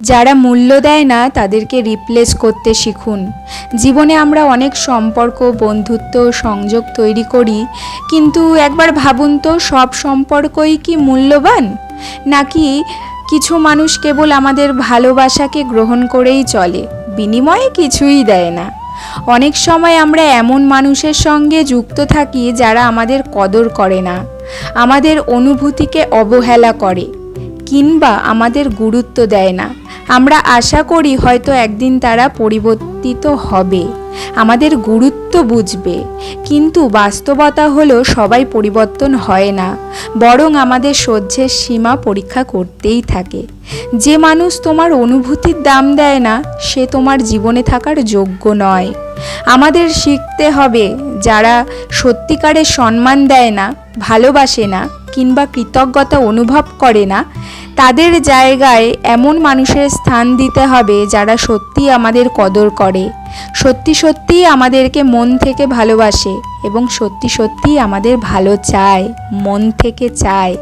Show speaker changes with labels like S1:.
S1: যারা মূল্য দেয় না, তাদেরকে রিপ্লেস করতে শিখুন। জীবনে আমরা অনেক সম্পর্ক, বন্ধুত্ব, সংযোগ তৈরি করি, কিন্তু একবার ভাবুন তো, সব সম্পর্কই কি মূল্যবান? নাকি কিছু মানুষ কেবল আমাদের ভালোবাসাকে গ্রহণ করেই চলে, বিনিময়ে কিছুই দেয় না? অনেক সময় আমরা এমন মানুষের সঙ্গে যুক্ত থাকি যারা আমাদের কদর করে না, আমাদের অনুভূতিকে অবহেলা করে, কিংবা আমাদের গুরুত্ব দেয় না। আমরা আশা করি হয়তো একদিন তারা পরিবর্তিত হবে। আমাদের গুরুত্ব বুঝবে। কিন্তু বাস্তবতা হলো সবাই পরিবর্তন হয় না। বরং আমাদের সহ্যের সীমা পরীক্ষা করতেই থাকে। যে মানুষ তোমার অনুভূতির দাম দেয় না, সে তোমার জীবনে থাকার যোগ্য নয়। আমাদের শিখতে হবে, যারা সত্যিকারের সম্মান দেয় না, ভালোবাসে না, কিংবা কৃতজ্ঞতা অনুভব করে না তাদের জায়গায় এমন মানুষের স্থান দিতে হবে যারা সত্যি আমাদের কদর করে। সত্যি সত্যি আমাদেরকে মন থেকে ভালোবাসে এবং সত্যি সত্যি আমাদের ভালো চায়, মন থেকে চায়।